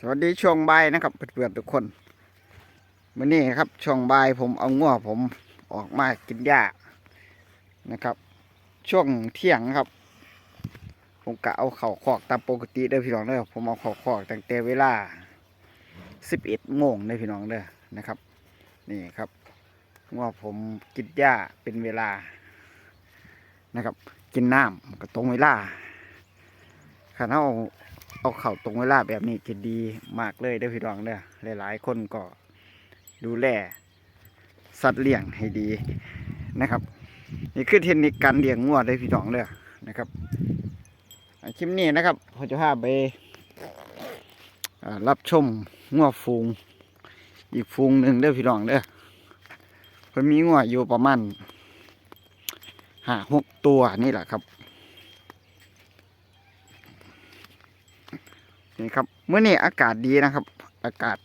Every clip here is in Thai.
สวัสดีช่วงบ่ายนะครับเพื่อนๆทุกคนวันนี้ครับช่วงบ่ายผมเอาง้อผมออกมากินหญ้านะครับ ช่วงเที่ยงครับ ผมกะเอาเข่าคอกตามปกติเด้อพี่น้องเด้อผมเอาเข่าคอกตั้งแต่เวลา11โมงเด้อพี่น้องเด้อนะครับ นี่ครับง้อผมกินหญ้าเป็นเวลานะครับ กินน้ำก็ตรงเวลาขันเอา เอาเข่าตรงเวลาแบบนี้จะดีมากเลยเด้อพี่น้องเด้อหลาย ๆ คนก็ดูแลสัตว์เลี้ยงให้ดีนะครับ นี่คือเทคนิคการเลี้ยงงัวเด้อพี่น้องเด้อนะครับคลิปนี้นะครับผมจะพาไปรับชมงัวฟูง อีกฟูงหนึ่งเด้อพี่น้องเด้อเพิ่นมีงัวอยู่ประมาณห้าหกตัวนี่แหละครับ นี่ครับเมื่อนี้อากาศดีนะครับ อากาศ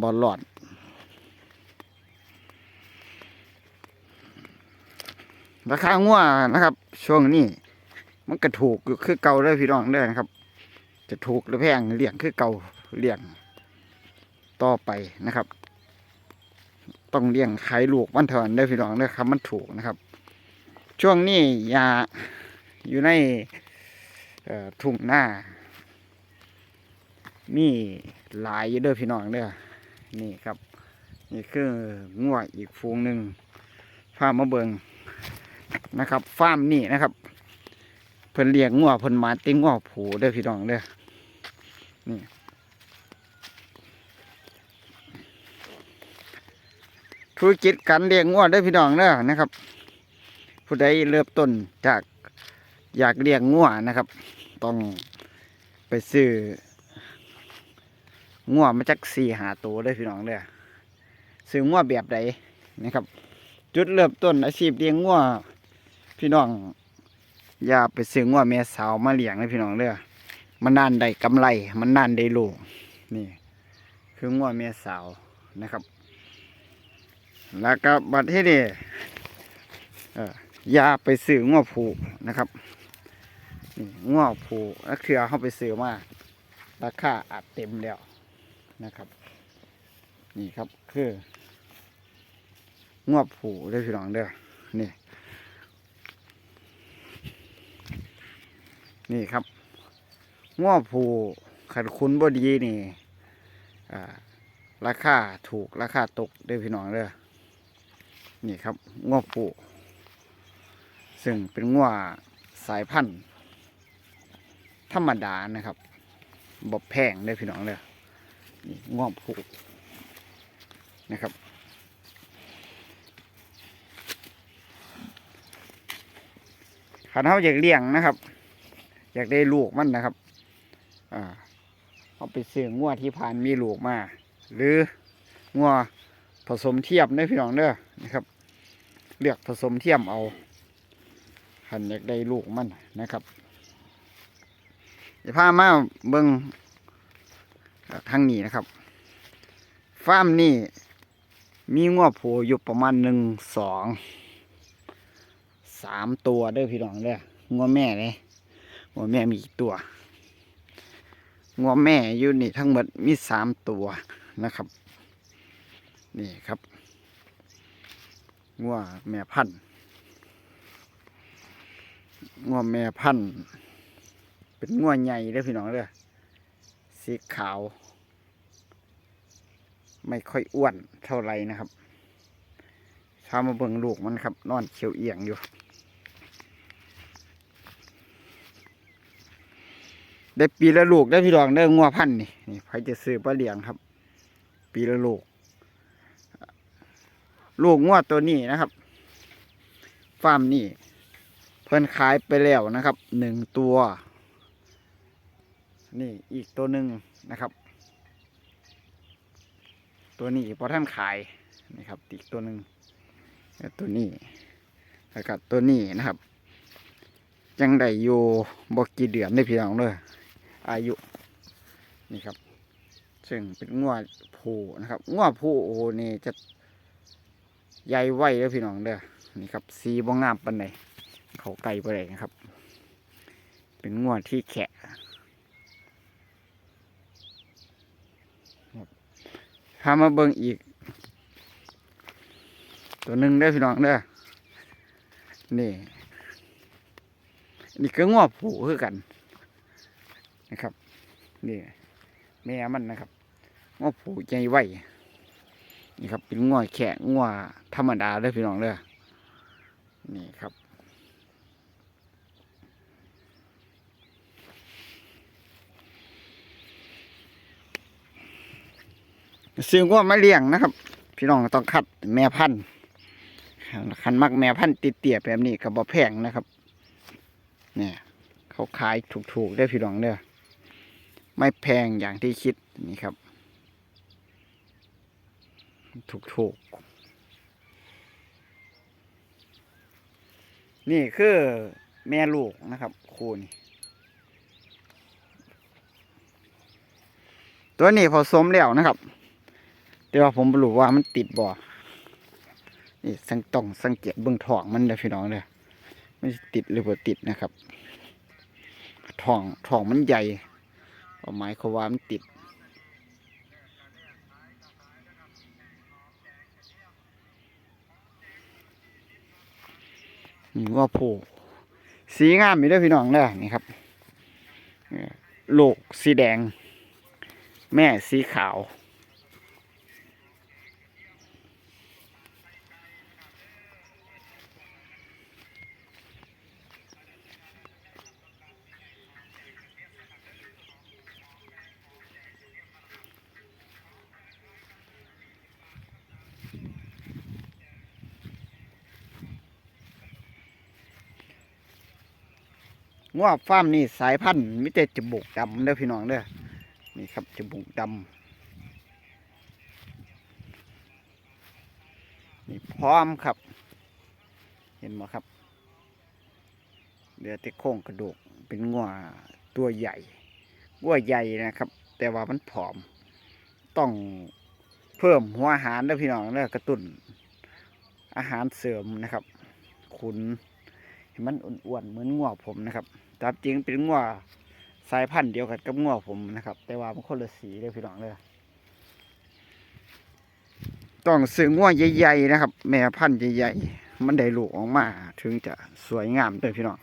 บอลร้อนราคางัวนะครับ ช่วงนี้มันก็ถูกอยู่คือเก่าเลยพี่น้องเด้อนะครับ จะถูกหรือแพงเลี้ยงคือเก่าเลี้ยงต่อไปนะครับ ต้องเลี้ยงขายลูกมันเถินได้พี่น้องเด้อครับ มันถูกนะครับ ช่วงนี้ยาอยู่ในทุ่งหน้า มีหลายอยู่เด้อพี่น้องเด้อนี่ครับนี่คืองัวอีกฟูงหนึ่งฟาร์มมาเบิงนะครับฟาร์มนี่นะครับ เพิ่นเลี้ยงงัวเพิ่นมาติ้งงัวผูเด้อพี่น้องเด้อนี่ธุรกิจการเลี้ยงงัวเด้อพี่น้องเด้อนะครับ ผู้ใดเริ่มต้นจากอยากเลี้ยงงัวนะครับ ต้องไปซื้อ งัวมาจากสี่หาตัวเลยพี่น้องเด้อซื้องัวแบบใดนะครับ จุดเริ่มต้นอาชีพเลี้ยงงัวพี่น้อง อย่าไปซื้องัวแม่สาวมาเลี้ยงเลยพี่น้องเด้อมันนานได้กำไร มันนานได้ลูกนี่ คืองัวแม่สาวนะครับ แล้วก็บัดที่นี่อย่าไปซื้องัวผูนะครับนี่งัวผูแล้วคือเอเข้าไปซื้อมาราคาอาจเต็มแล้ว นะครับ นี่ครับคืองวบผูเด้พี่น้องเด้อนี่ นี่ครับงวบผูขันคุ้นบ่ดีนี่ราคาถูกราคาตกเด้อพี่น้องเด้อนี่ครับงวบผูซึ่งเป็นงวสายพันธุ์ธรรมดานะครับบ่แพงเด้อพี่น้องเด้อ ง่วงผูกนะครับ ขันเขาอยากเลี้ยงนะครับ อยากได้ลูกมันนะครับอ่าเอาไปซื้องัวที่ผ่านมีลูกมา หรืองัวผสมเทียมเด้พี่น้องเด้อนะครับ เลือกผสมเทียมเอาขันอยากได้ลูกมันนะครับจะพามาเบิง ทางนี้นะครับฟาร์มนี่มีงวโผอยู่ประมาณหนึ่งสองสามตัวเด้อพี่น้องเด้องวแม่เลยงวแม่มีกี่ตัวงวแม่อยู่นี่ทั้งหมดมีสามตัวนะครับ นี่ครับงวแม่พันธุ์งวแม่พันธุ์เป็นงวใหญ่เด้อพี่น้องเด้อสีขาว ไม่ค่อยอ้วนเท่าไหรนะครับชามาเบิ่งลูกมันครับ นอนเขียวเอียงอยู่ ได้ปีละลูกได้พี่รองได้งัวพันนี่นี่ใครจะซื้อปลาเหลียงครับ ปีละลูก ลูกงัวตัวนี้นะครับฟาร์มนี่ เพิ่นขายไปแล้วนะครับหนึ่งตัว นี่อีกตัวหนึ่งนะครับ ตัวนี้พอท่านขายนี่ครับอีกตัวหนึ่งแล้วตัวนี้แล้วก็ตัวนี้นะครับ ยังได้อยู่บกี่เดือนได้พี่น้องเลยอายุนี่ครับ ซึ่งเป็นงวดผูนะครับงวดผูโอ้นี่จะใหญ่ไวเลยพี่น้องเด้อนี่ครับสีบ่งามปันไหนเขาไก่ไปเลยนะครับ เป็นงวดที่แขะ พามาเบิ่งอีก ตัวหนึ่งเด้พี่น้องเด้อนี่ นี่ก็งอผูคือกัน นะครับ นี่ แม่มันนะครับงอผูใหญ่ไวนี่ครับเป็นงอแขะงอธรรมดาเด้อพี่น้องเด้อนี่ครับ ซื้อง้วมาเลี้ยงนะครับ พี่น้องต้องคัดแม่พันธุ์คันมักแม่พันธุ์ติดเตี่ยแบบนี้ก็บ่แพงนะครับเนี่ยเขาขายถูกๆได้พี่น้องเด้อไม่แพงอย่างที่คิดนี่ครับ ถูกๆนี่คือแม่ลูกนะครับ คู่นี่ตัวนี้ผสมแล้วนะครับ แต่ว่าผมบ่รู้ว่ามันติดบ่อนี่สังต้องสังเกตเบื้องท้องมันเลยพี่น้องเลยมันติดหรือบ่าติดนะครับท้องท้องมันใหญ่หมายความว่ามันติดนี่ว่าโผสีงามอยู่ด้วยพี่น้องเด้อนี่ครับเอ่อลูกสีแดง แม่สีขาว งวฟาร์มนี่สายพันธุ์มิแต่จมูกดำเด้อพี่น้องเด้อนี่ครับจมูกดำนี่พร้อมครับ เห็นไหมครับเหลือต่โครงกระดูกเป็นงัวตัวใหญ่งัวใหญ่นะครับ แต่ว่ามันผอม ต้องเพิ่มหัวอาหารเด้อพี่น้องเด้อกระตุ้นอาหารเสริมนะครับขุน ให้มันอ้วนๆเหมือนงัวผมนะครับตามจริงเป็นงัวสายพันธุ์เดียวกันกับงัวผมนะครับ แต่ว่ามันคนละสีเลยพี่น้องเลยต้องซื้องัวใหญ่ๆนะครับ แม่พันธุ์ใหญ่ๆมันได้ลูกออกมา ถึงจะสวยงามเลยพี่น้อง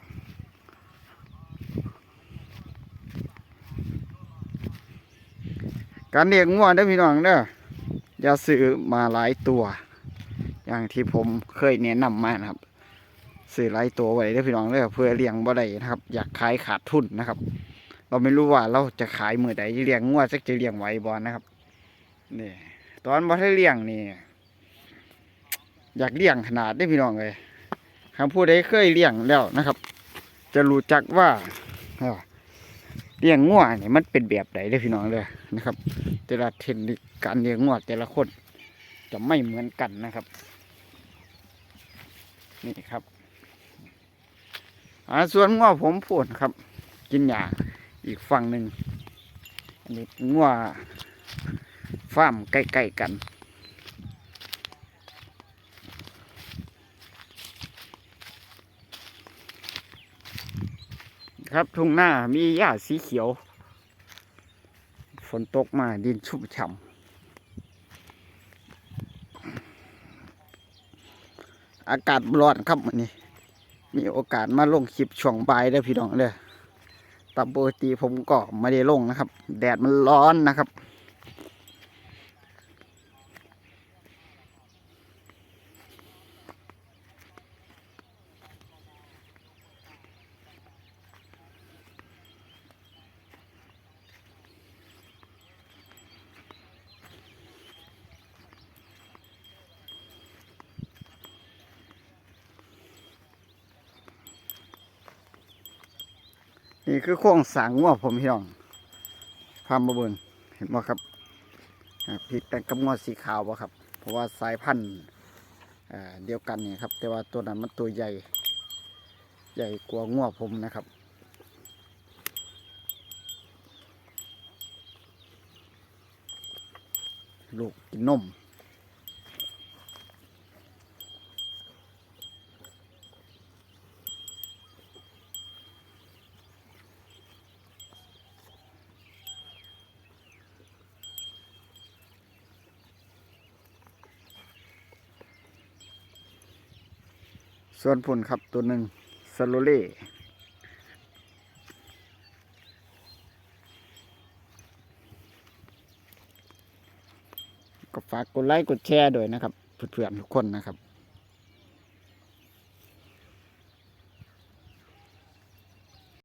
การเลี้ยงงัวเด้อพี่น้องเด้ออย่าซื้อมาหลายตัว อย่างที่ผมเคยแนะนำมานะครับ ซื้อหลายตัวไว้ได้อพี่น้องเด้อเพื่อเลี้ยงบ่ได้นะครับ อยากขายขาดทุนนะครับ เราไม่รู้ว่าเราจะขายมือใดเลี้ยงงัวจักจะเลี้ยงไหวบ่นะครับนี่ตอนบ่ได้เลี้ยงนี่ อยากเลี้ยงขนาดได้พี่น้องเลยคำพูดใดเคยเลี้ยงแล้วนะครับ จะรู้จักว่าเลี้ยงงัวนี่มันเป็นแบบใดได้พี่น้องเลยนะครับ แต่ละเทคนิคการเลี้ยงงัวแต่ละคนจะไม่เหมือนกันนะครับ นี่ครับ อ่าส่วนงัวผมพูดครับ กินหญ้าอีกฝั่งหนึ่งอันนี้งัวฟาร์มใกล้ๆกันครับทุ่งหน้ามีหญ้าสีเขียว ฝนตกมาดินชุ่มฉ่ำอากาศร้อนครับวันนี้ มีโอกาสมาลงคลิปช่วงบ่ายได้พี่น้องเลยตามปกติผมก็ไม่ได้ลงนะครับ แดดมันร้อนนะครับ นี่คือโครงสางงัวผมพี่น้องพามาเบิงเห็นบ่ครับผิดแต่กับงัวสีขาวบ่ครับ เพราะว่าสายพันธุ์เดียวกันนี่ครับ แต่ว่าตัวนั้นมันตัวใหญ่ ใหญ่กว่างัวผมนะครับลูกกินนม ส่วนผลครับตัวหนึ่งสโลเล่ก็ฝากกดไลค์กดแชร์ด้วยนะครับ เพื่อนๆทุกคนนะครับ